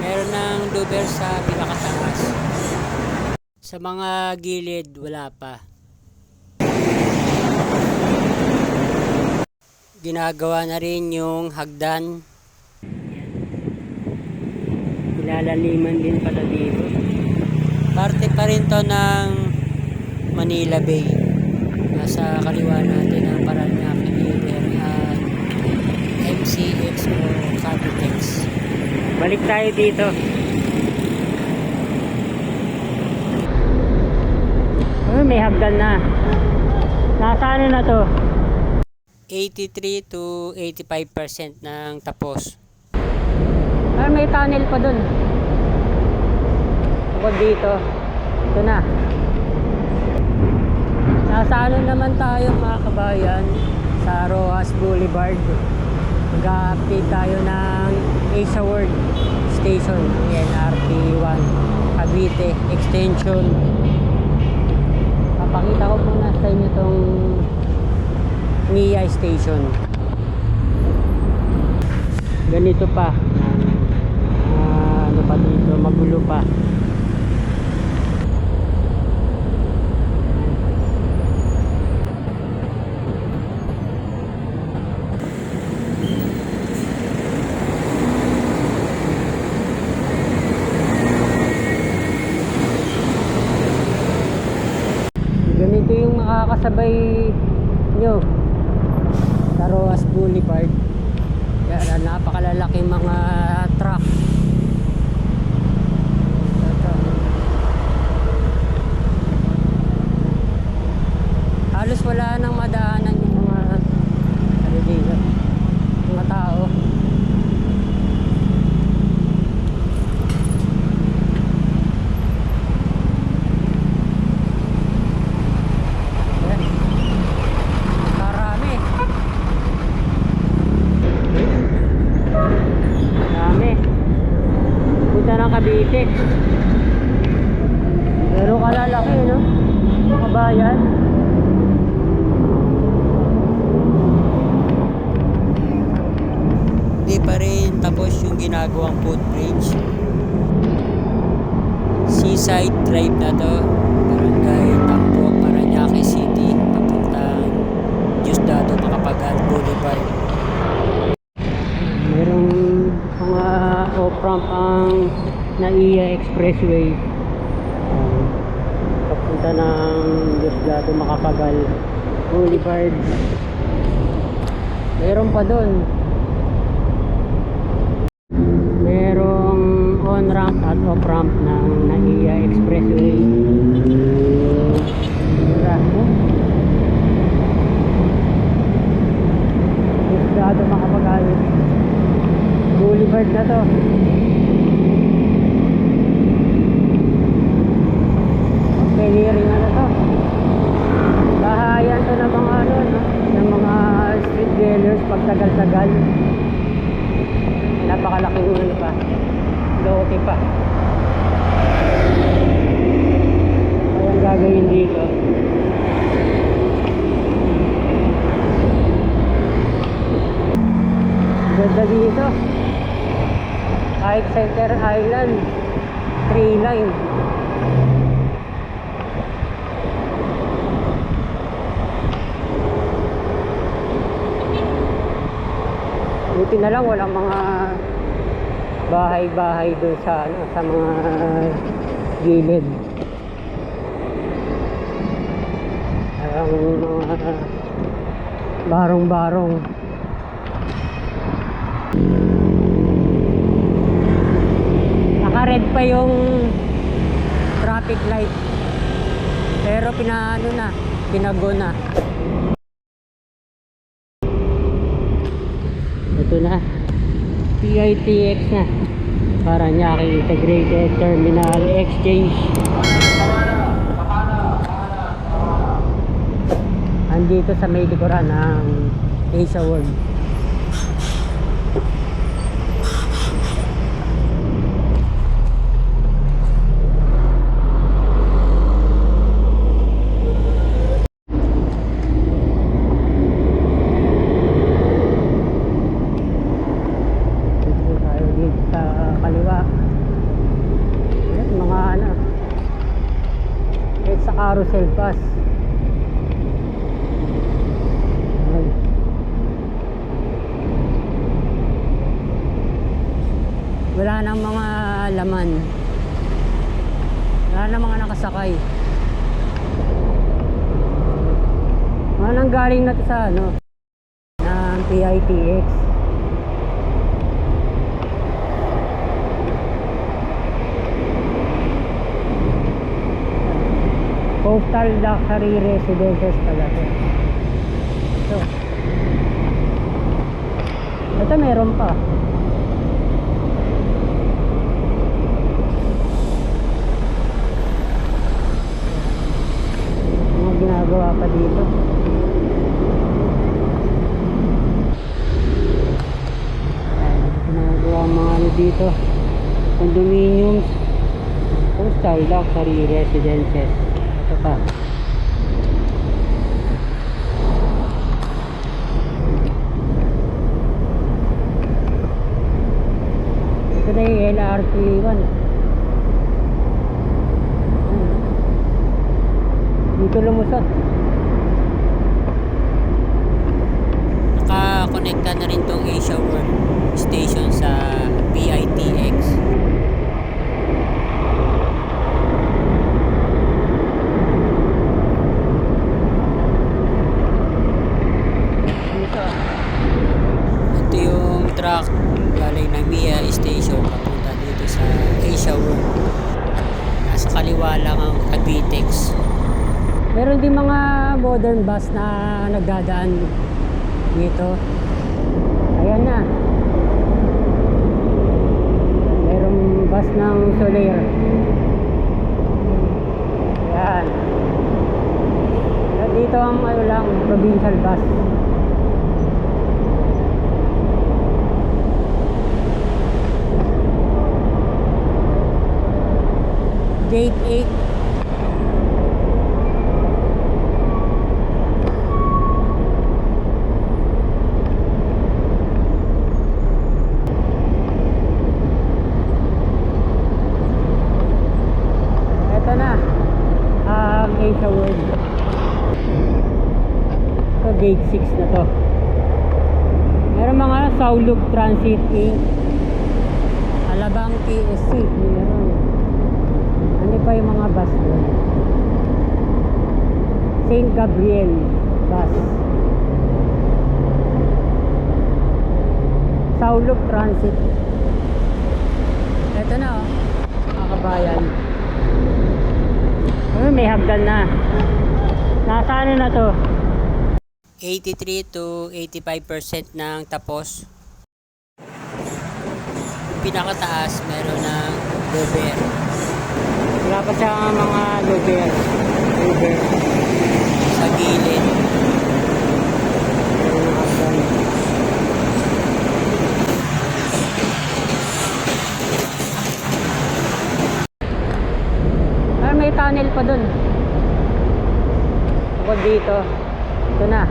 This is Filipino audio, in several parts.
Meron ng duber sa pinakataas. Sa mga gilid, wala pa. Ginagawa na rin yung hagdan. Ilalaliman din pala dito. Parte pa rin to ng Manila Bay. Nasa kaliwa natin ang Paranaque River at MCX o Capitex. Balik tayo dito. Ay, may hagdan na. Nasa ano na to? 83 to 85% ng tapos. Ay, may tunnel pa dun. Bukod dito. Ito na. Nasa ano naman tayo mga kabayan? Sa Rojas Boulevard. Mag-update tayo ng Asia World Station. NRT 1. Cavite Extension. Papakita ko muna sa inyo itong Nia Station. Ganito pa. Ah, ano pa dito? Magulo pa. Ganito makakasabay nyo sa Roas Boulevard. Kaya napakalalaking mga truck. Ito. Halos wala nang madaanan yung mga ano dito, mga tao. Ayan. Karami. Dami. Punta ng Cavite. Pero kalalaki, no? Mga bayan. Hindi pa rin tapos yung ginagawang footbridge. Seaside Drive na to. Barangay Tambo, Paranaque City. Papuntang Diosdado, Makapagal Boulevard. Merong mga off-ramp ang NAIA Expressway. Um, papunta ng Diosdado, Makapagal Boulevard. Meron pa doon. Merong on-ramp at off-ramp ng NAIA Expressway. Mura. Diosdado, Makapagal Boulevard na to. Clearing ano to. Bahayan to ng mga ano, no? ng mga street vendors pagtagal-tagal. Napakalaking ano pa. Lote pa. Ang gagawin dito. Ganda dito. Kahit Center Island, tree line. Buti na lang walang mga bahay-bahay doon sa ano, sa mga gilid. Parang mga barong-barong. Naka-red pa yung traffic light. Pero pinaano na, pinago na. Ito na. PITX na. Paranaque Integrated Terminal Exchange. Andito sa may likuran ng Asia World. Dito tayo dito sa kaliwa. baba. Ayan, mga ano. Kahit sa carousel. Ayan. Wala nang mga laman. Wala nang mga nakasakay. Mga nang galing na sa ano, ng PITX. Coastal Luxury Residences pala to. Ito. Ito meron pa. Mga ginagawa pa dito. Ginagawa mga ano dito. Condominiums. Coastal Luxury Residences. Ito pa. Ito na yung LRT 1. Dito lumusot. Nakakonekta na rin tong Asia World Station sa PITX. Dito. Ito yung truck galing ng MIA Station papunta dito sa Asia World. Nasa kaliwa lang ang Cavitex. Meron din mga modern bus na nagdadaan dito. Ayan na. Merong bus ng Soler. Ayan. Dito ang ano lang, provincial bus. Gate 8 Ito na. Ang Asia World. 6 na to. Meron mga Saulug Transit Inc. Alabang PSC. Meron. Ano pa yung mga bus doon? St. Gabriel bus. Saulug Transit. Ito na oh. Mga kabayan. Ay, may hagdan na. Nasa ano na to? 83 to 85% ng tapos. Pinakataas, meron ng lover. Wala pa siya mga lover. Lover. Sa gilid. Ay, may tunnel pa dun. Ako dito. Ito na.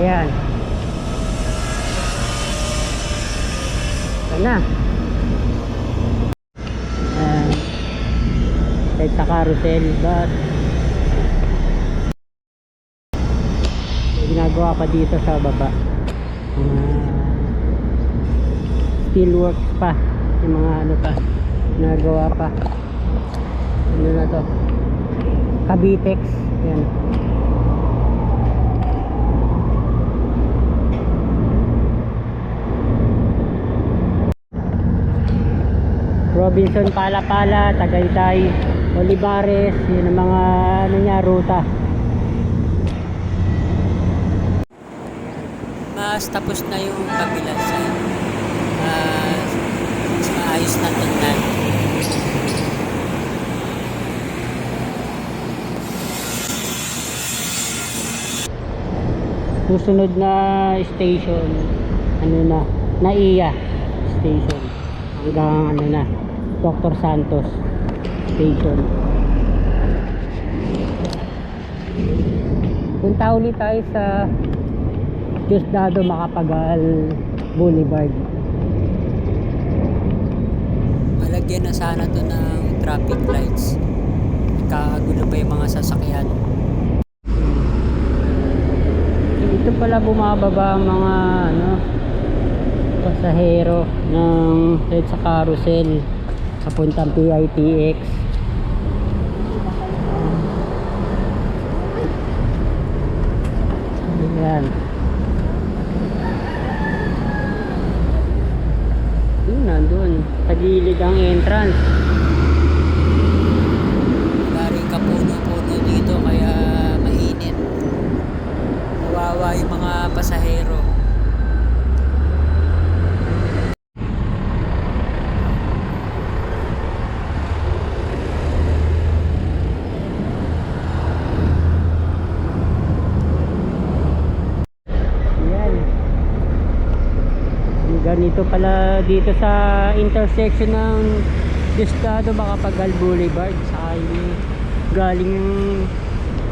Ayan. Ito na. Ayan. Kahit sa carousel, but ginagawa pa dito sa baba. Mga steelworks pa. Yung mga ano pa. Ginagawa pa. Ano na to? Cavitex. Yan. Robinson Palapala, Tagaytay, Olivares, yun ang mga ano niya, ruta. Mas tapos na yung kabila sa mas, mas maayos na tingnan. Susunod na station, ano na, Naiya station. Hanggang ano na, Dr. Santos. station. Punta ulit tayo sa Diosdado Macapagal Boulevard. Malagyan na sana to ng traffic lights. Nagkakagulo pa yung mga sasakyan. Dito pala bumababa ang mga ano pasahero ng sa carousel papuntang PITX. Ayan. Yun, nandun. Sa gilid ang entrance. Maring kapuno-puno dito kaya mainit. Nawawa yung mga pasahero. Yan. Ganito pala dito sa intersection ng Estado Macapagal Boulevard sa galing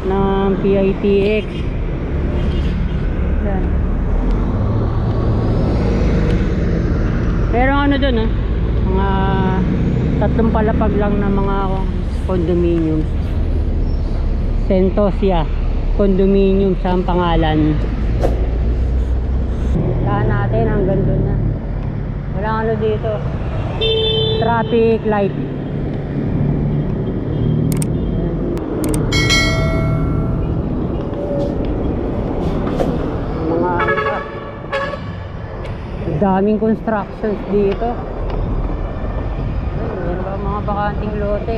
ng PITX. Yan. Pero ano doon ah, mga tatlong palapag lang na mga condominiums. Sentosia condominium sa ang pangalan. Saan natin hanggang doon na. Walang ano dito. Traffic light. Mga ano. Daming constructions dito. Meron ba mga bakanting lote?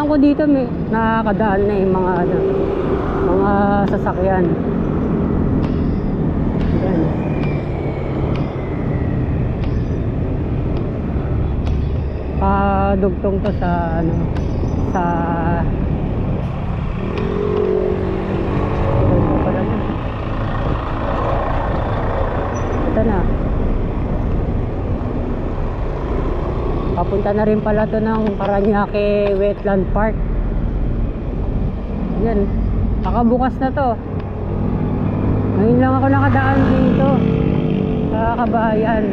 Alam ko dito may nakakadaan na yung mga ano, mga sasakyan. Yan. Ah, dugtong to sa ano sa Ito na. Papunta na rin pala to ng Paranaque Wetland Park. Yan. Nakabukas na to. Ngayon lang ako nakadaan dito. Sa kabayan.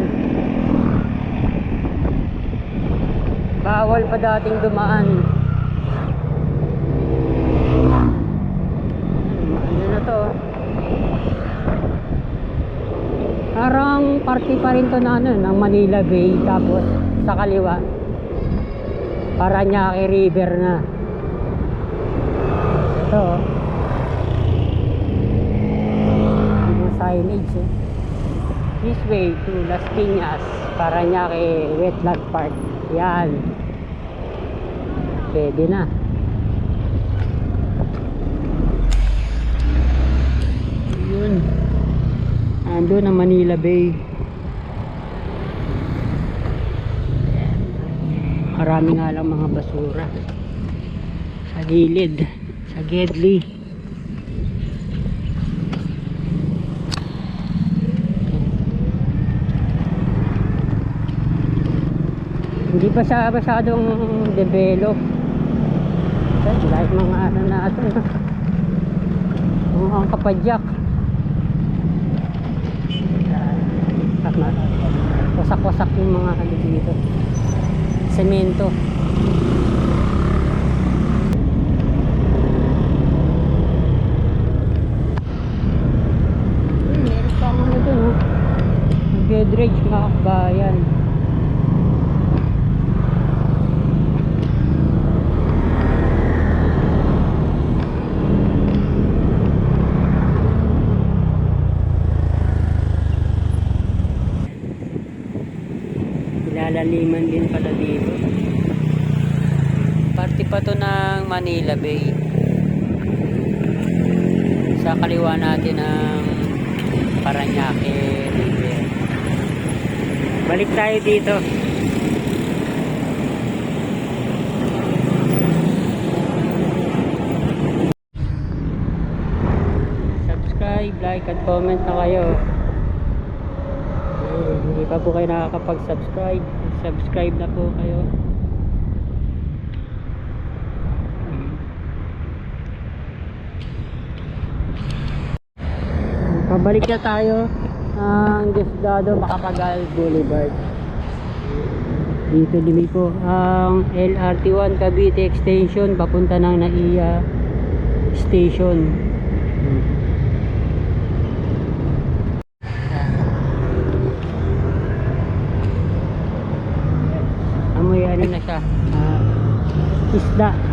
Bawal pa dating dumaan. Ano na to? Parang party pa rin to na ano, ng Manila Bay tapos sa kaliwa Paranaque River na. Ito. oh. Yung signage eh. This way to Las Piñas, Paranaque Wetland Park. Yan. Pwede na. Yun. Ando na Manila Bay. Marami nga lang mga basura. Sa gilid. Sa Gedli. Hindi pa siya masyadong develop. Dahil mga ano natin. Mga kapadyak. Tama. Wasak-wasak yung mga ano dito. Semento. Nagdedredge mga kabayan. Ilalaliman din pala dito. Parte pa to ng Manila Bay. Sa kaliwa natin ang Paranaque River. Balik tayo dito. Subscribe, like, at comment na kayo. pa po kayo nakakapag-subscribe, subscribe na po kayo. Pabalik na tayo ang Diosdado Macapagal Boulevard. Dito din po ang LRT1 Cavite Extension papunta ng NAIA Station. Amoy ano na siya. ah, isda.